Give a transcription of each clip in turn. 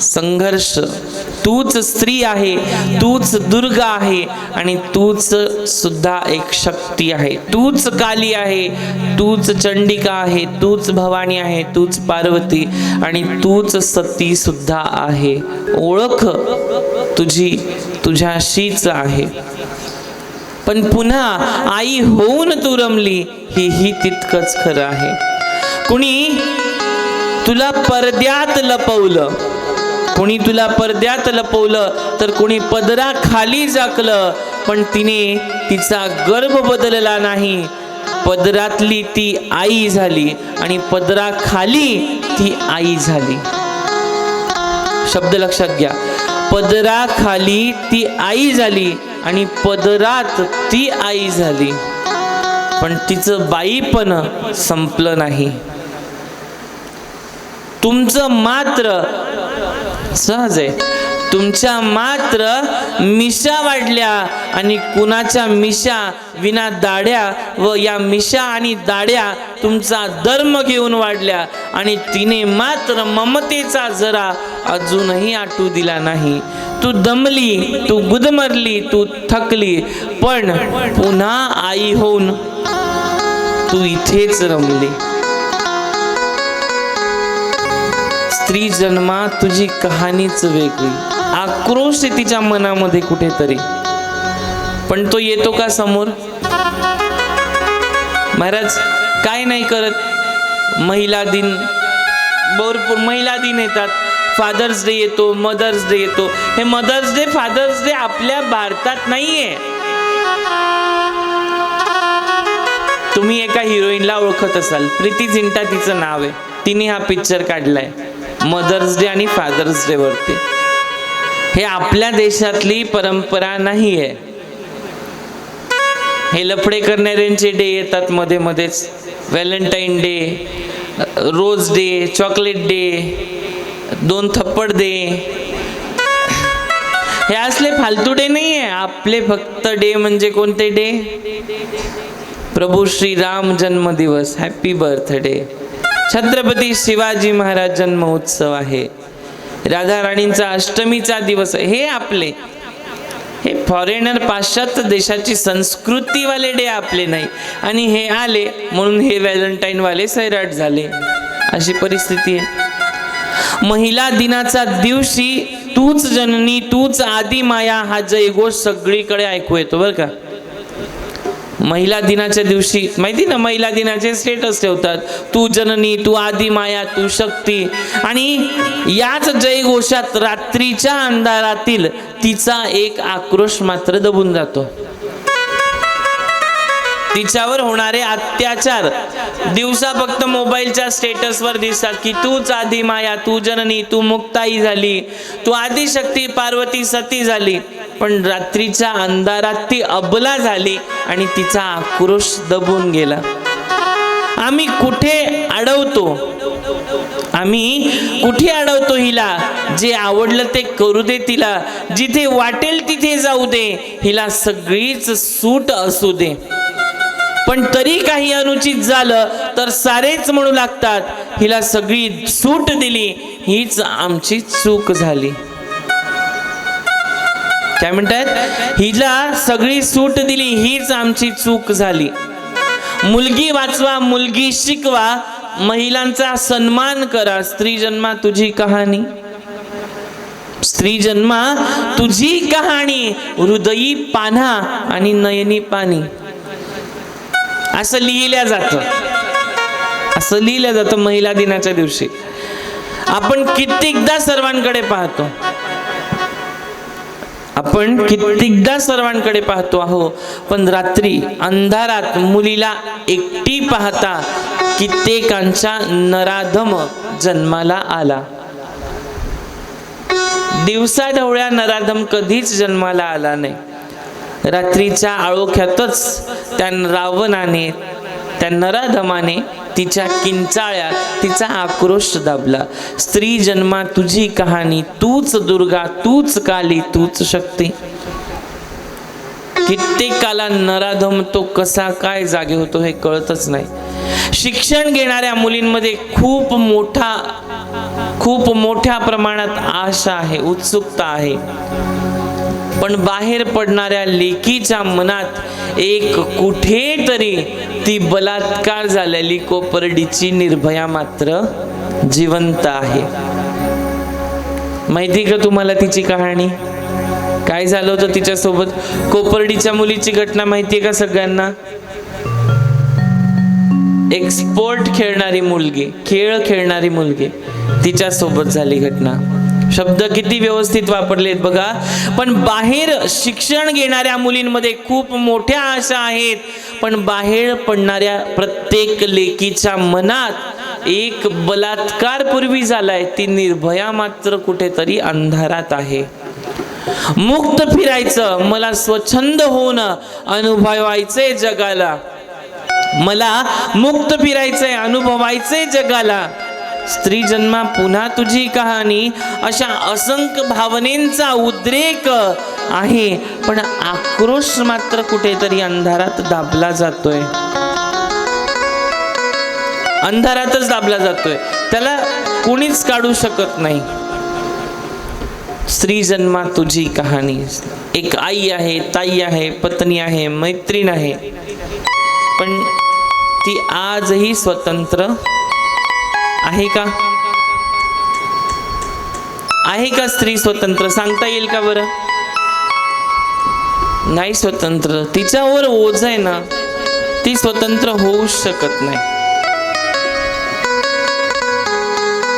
संघर्ष. तूच स्त्री आहे तूच दुर्ग आहे आणि तूच सुद्धा एक शक्ती आहे. तूच काली आहे तूच चंडिका आहे तूच भवानी आहे तूच पार्वती आणि तूच सती सुद्धा आहे. ओळख तुझी तुझ्याशीच आहे. पण पुन्हा आई होऊन तू रमली हेही तितकंच खरं आहे. कुणी तुला पडद्यात लपवलं कोणी तुला पडद्यात लपवलं तर कोणी पदरा खाली झाकलं पण तिने तिचा गर्भ बदलला नाही. पदरातली ती आई झाली आणि पदरा खाली ती आई झाली. शब्द लक्षात घ्या. पदरा खाली ती आई झाली आणि पदरात ती आई झाली. पण तिचं बाईपण संपलं नाही. तुमचं मात्र सहज आहे. तुमच्या मात्र मिशा वाढल्या आणि कुणाच्या मिशा विना दाड्या व या मिशा आणि दाड्या तुमचा धर्म घेऊन वाढल्या आणि तिने मात्र ममतेचा जरा अजूनही आटू दिला नाही. तू दमली तू गुदमरली तू थकली पण पुन्हा आई होऊन तू इथेच रमली. स्त्री जन्मा तुझी कहाणीच वेगळी. आक्रोश आहे तिच्या मनामध्ये कुठेतरी. पण तो येतो का समोर? महाराज काय नाही करत. महिला दिन भरपूर महिला दिन येतात. फादर्स डे येतो मदर्स डे येतो. हे मदर्स डे फादर्स डे आपल्या भारतात नाहीये. तुम्ही एका हिरोईनला ओळखत असाल. प्रीती झिंटा तिचं नाव आहे. तिने हा पिक्चर काढलाय. मदर्स डे आणि फादर्स डे वरती. हे आपल्या देशातली परंपरा नाही आहे हे लफडे करणाऱ्यांचे डे येतात मध्ये मध्येच. Valentine day rose day chocolate day दोन थप्पड डे हे असले फालतू डे नाही आहे आपले फक्त डे म्हणजे कोणते डे प्रभू श्री राम जन्म हॅपी बर्थडे छत्रपती शिवाजी महाराज जन्म उत्सव आहे. राधा राणींचा अष्टमीचा दिवस आहे. हे आपले. हे फॉरेनर पाश्चात्य देशाची संस्कृतीवाले डे आपले नाही. आणि हे आले म्हणून हे व्हॅलेंटाईनवाले सैराट झाले. अशी परिस्थिती आहे. महिला दिनाचा दिवशी तूच जननी तूच आदी माया हा जयघोष सगळीकडे ऐकू येतो बरं का? महिला दिनाच्या दिवशी माहिती ना महिला दिनाचे स्टेटस ठेवतात. तू जननी तू आदी माया तू शक्ती. आणि याच जयघोषात रात्रीच्या अंधारातील तिचा एक आक्रोश मात्र दबून जातो. तिच्यावर होणारे अत्याचार दिवसा फक्त मोबाईलच्या स्टेटसवर दिसतात की तूच आधी माया तू जननी तू मुक्ताई झाली. तू आदिशक्ती पार्वती सती झाली. पण रात्रीच्या अंधारात ती अबला झाली आणि तिचा आक्रोश दबून गेला. आम्ही कुठे अडवतो? आम्ही कुठे अडवतो हिला? जे आवडलं ते करू दे तिला. जिथे वाटेल तिथे जाऊ दे. हिला सगळीच सूट असू दे. पण तरी काही अनुचित झालं तर सारेच म्हणू लागतात हिला सगळी सूट दिली. हीच आमची चूक झाली. काय म्हणतात हिला सगळी सूट दिली हीच आमची चूक झाली. मुलगी वाचवा मुलगी शिकवा महिलांचा सन्मान करा. स्त्री जन्मा तुझी कहाणी. स्त्री जन्मा तुझी कहाणी. हृदयी पान्हा आणि नयनी पाणी. असं लिहिल्या जातं. असं लिहिलं जातं महिला दिनाच्या दिवशी. आपण कित्येकदा सर्वांकडे पाहतो. आपण कित्येकदा सर्वांकडे पाहतो आहो पण रात्री अंधारात मुलीला एकटी पाहता कित्येकांच्या नराधम जन्माला आला. दिवसा ढवळ्या नराधम कधीच जन्माला आला नाही. रात्रीच्या आळोख्यातच त्या रावणाने त्या नराधमाने तिच्या किंचाळ्यात तिचा आक्रोश दाबला. स्त्री जन्मा तुझी कहाणी तूच दुर्गा तूच काली तूच शक्ती. कित्येकाला नराधम तो कसा काय जागे होतो हे कळतच नाही. शिक्षण घेणाऱ्या मुलींमध्ये खूप मोठा खूप मोठ्या प्रमाणात आशा आहे उत्सुकता आहे. पण बाहेर पडणाऱ्या लेकीच्या मनात एक कुठेतरी ती बलात्कार झालेली कोपर्डीची निर्भया मात्र जिवंत आहे. माहिती का तुम्हाला तिची कहाणी? काय झालं होतं तिच्यासोबत? कोपर्डीच्या मुलीची घटना माहितीये का सगळ्यांना? एक्सपोर्ट खेळणारी मुलगी खेळ खेळणारी मुलगी तिच्या सोबत झाली घटना. शब्द किती व्यवस्थित वापरलेत बघा. पण बाहेर शिक्षण घेणाऱ्या मुलींमध्ये खूप मोठ्या आशा आहेत. पण बाहेर पडणाऱ्या प्रत्येक लेकीच्या मनात एक बलात्कार पूर्वी झालाय ती निर्भया मात्र कुठेतरी अंधारात आहे. मुक्त फिरायचं मला स्वच्छंद होऊन अनुभवायचंय जगाला. मला मुक्त फिरायचंय अनुभवायचंय जगाला. स्त्री जन्मा पुन्हा तुझी कहाणी. अशा असंख्य भावनेंचा उद्रेक आहे. पण आक्रोश मात्र कुठेतरी अंधारात दाबला जातोय. अंधारातच दाबला जातोय. त्याला कोणीच काढू शकत नाही. स्त्री जन्मा तुझी कहाणी. एक आई आहे ताई आहे पत्नी आहे मैत्रीण आहे. पण ती आजही स्वतंत्र आहे का? आहे का स्त्री स्वतंत्र? सांगता येईल का बरं? नाही स्वतंत्र. तिच्यावर ओझ आहे ना ती स्वतंत्र होऊ शकत नाही.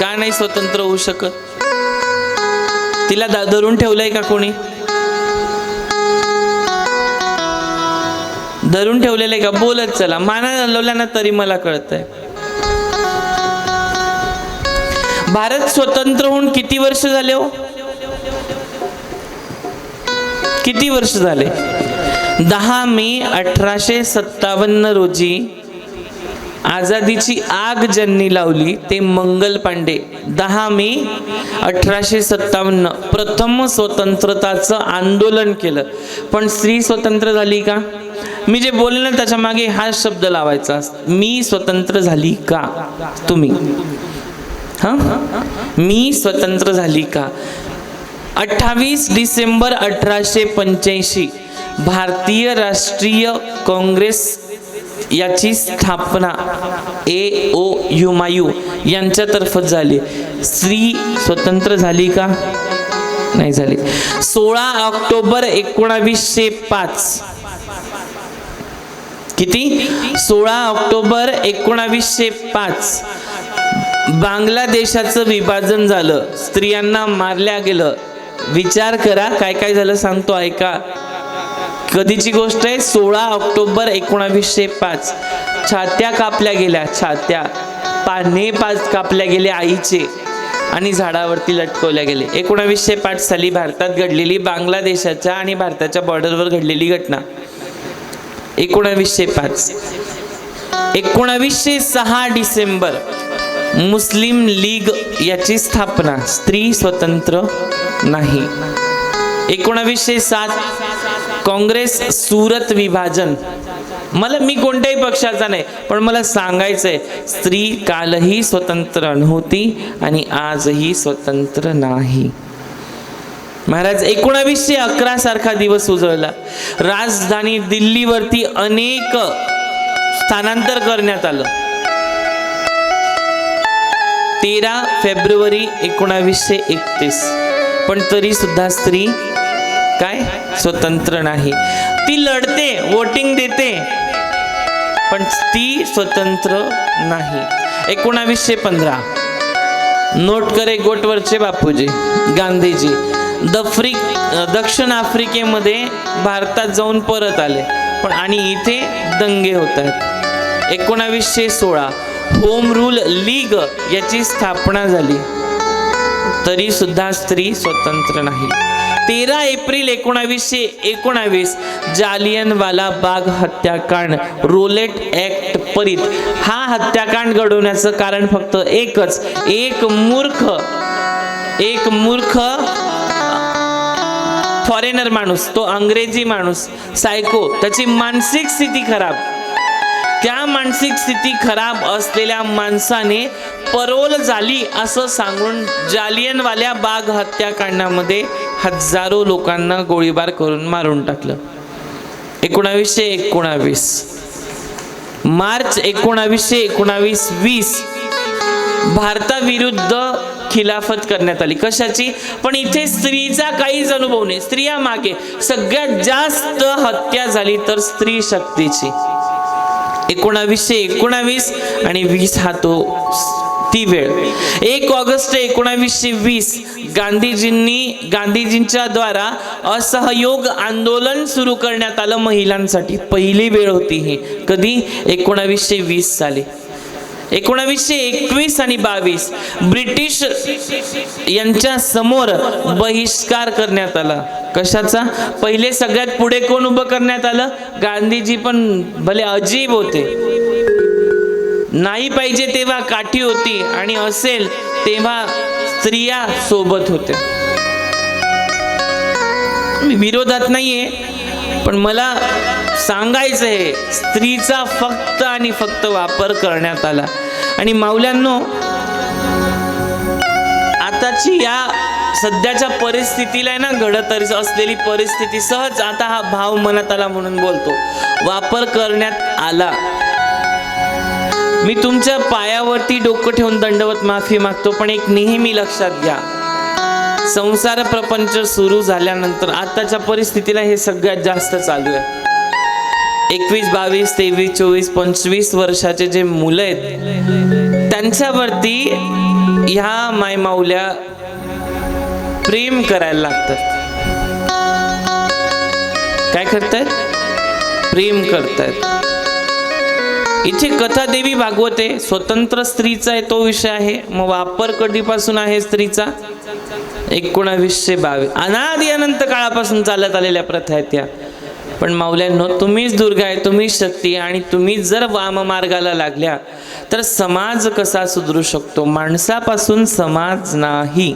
का नाही स्वतंत्र होऊ शकत? तिला धरून ठेवलंय का कोणी? धरून ठेवलेलं आहे का? बोलत चला. माना हलवल्या ना तरी मला कळतंय. भारत स्वतंत्र होऊन किती वर्ष झाले हो? किती वर्ष झाले? दहा मे अठराशे सत्तावन्न रोजी आझादीची आग ज्यांनी लावली ते मंगल पांडे. दहा मे अठराशे सत्तावन्न. प्रथम स्वतंत्रताचं आंदोलन केलं. पण स्त्री स्वतंत्र झाली का? मी जे बोलले त्याच्यामागे हा शब्द लावायचा. मी स्वतंत्र झाली का? तुम्ही. हां? मी स्वतंत्र झाली का? अठ्ठावीस डिसेंबर अठराशे पंच्याऐंशी भारतीय राष्ट्रीय काँग्रेस याची स्थापना ए ओ युमायू यांच्यातर्फे झाली. स्त्री स्वतंत्र झाली का? नाही झाली. सोळा ऑक्टोबर एकोणावीसशे पाच. किती? सोळा ऑक्टोबर एकोणावीसशे पाच. बांगलादेशाचं विभाजन झालं. स्त्रियांना मारल्या गेलं. विचार करा काय काय झालं सांगतो ऐका. कधीची गोष्ट आहे? सोळा ऑक्टोबर एकोणावीसशे पाच. छात्या कापल्या गेल्या छात्या. पाने पाच कापल्या गेल्या आईचे आणि झाडावरती लटकवल्या गेले. एकोणावीसशे पाच साली भारतात घडलेली बांगलादेशाच्या आणि भारताच्या बॉर्डरवर घडलेली घटना. एकोणावीसशे पाच. एकोणावीसशे सहा डिसेंबर मुस्लिम लीग याची स्थापना स्त्री स्वतंत्र नाही. एकोणावीसशे सात काँग्रेस सुरत विभाजन. मला मी कोणत्याही पक्षाचा नाही पण मला सांगायचंय स्त्री कालही स्वतंत्र नव्हती आणि आजही स्वतंत्र नाही. महाराज एकोणावीसशे अकरा सारखा दिवस उजळला. राजधानी दिल्लीवरती अनेक स्थानांतर करण्यात आलं. तेरा फेब्रुवारी एकोणावीसशे एकतीस. पण तरी सुद्धा स्त्री काय? स्वतंत्र नाही. ती लढते वोटिंग देते पण ती स्वतंत्र नाही. एकोणावीसशे पंधरा. नोट करे गोटवरचे बापूजी गांधीजी. दफ्रिक दक्षिण आफ्रिकेमध्ये भारतात जाऊन परत आले. पण आणि इथे दंगे होत आहेत. एकोणावीसशे सोळा. होम रूल लीग याची स्थापना झाली. तरी सुद्धा स्त्री स्वतंत्र नाही. तेरा एप्रिल एकोणावीसशे एकोणावीस जालियनवाला बाग हत्याकांड रोलेट ॲक्ट परित. हा हत्याकांड घडवण्याचं कारण फक्त एकच एक मूर्ख एक मूर्ख फॉरेनर माणूस तो अंग्रेजी माणूस सायको त्याची मानसिक स्थिती खराब. त्या मानसिक स्थिती खराब असलेल्या माणसाने परोल झाली असं सांगून जालियनवाल्या बाग हत्याकांडामध्ये हजारो लोकांना गोळीबार करून मारून टाकलं. एकोणावीसशे एकोणावीस. मार्च एकोणावीसशे एकोणावीस वीस भारताविरुद्ध खिलाफत करण्यात आली. कशाची? पण इथे स्त्रीचा काहीच अनुभव नाही. स्त्रिया मागे सगळ्यात जास्त हत्या झाली तर स्त्री शक्तीची. एकोणावीसशे एकोणावीस आणि वीस हा तो ती वेळ. एक ऑगस्ट एकोणावीसशे वीस गांधीजींनी गांधीजींच्या द्वारा असहयोग आंदोलन सुरू करण्यात आलं महिलांसाठी. पहिली वेळ होती ही. कधी? एकोणावीसशे वीस साली. एकोणावीसशे एकवीस आणि बावीस. ब्रिटिश यांच्या समोर बहिष्कार करण्यात आला. कशाचा? पहिले सगळ्यात पुढे कोण उभं करण्यात आलं? गांधीजी पण भले अजीब होते. नाही पाहिजे तेव्हा काठी होती आणि असेल तेव्हा स्त्रिया सोबत होत्या. विरोधात नाहीये. पण मला सांगायचं आहे स्त्रीचा फक्त आणि फक्त वापर करण्यात आला. आणि माऊल्यांनो आताची या सध्याच्या परिस्थितीला आहे ना घडत असलेली परिस्थिती सहज आता हा भाव मनात आला म्हणून बोलतो. वापर करण्यात आला. मी तुमच्या पायावरती डोकं ठेवून दंडवत माफी मागतो पण एक नेहमी लक्षात घ्या. संसार प्रपंच सुरू झाल्यानंतर आताच्या परिस्थितीला हे सगळ्यात जास्त चालू आहे. एकवीस बावीस तेवीस चोवीस पंचवीस वर्षाचे जे मुलं आहेत त्यांच्यावरती ह्या मायमाऊल्या प्रेम करायला लागतात. काय करतायत? प्रेम करतायत. इथे कथा देवी भागवते स्वतंत्र स्त्रीचा आहे तो विषय आहे. मग वापर कधीपासून आहे स्त्रीचा? एकोणावीसशे बावीस. अनादी अनंत काळापासून चालत आलेल्या प्रथा आहेत त्या. पण माऊल्यांनो तुम्हीच दुर्गा आहे तुम्हीच शक्ती आणि तुम्ही जर वाम मार्गाला लागल्या तर समाज कसा सुधरू शकतो? माणसापासून समाज नाही.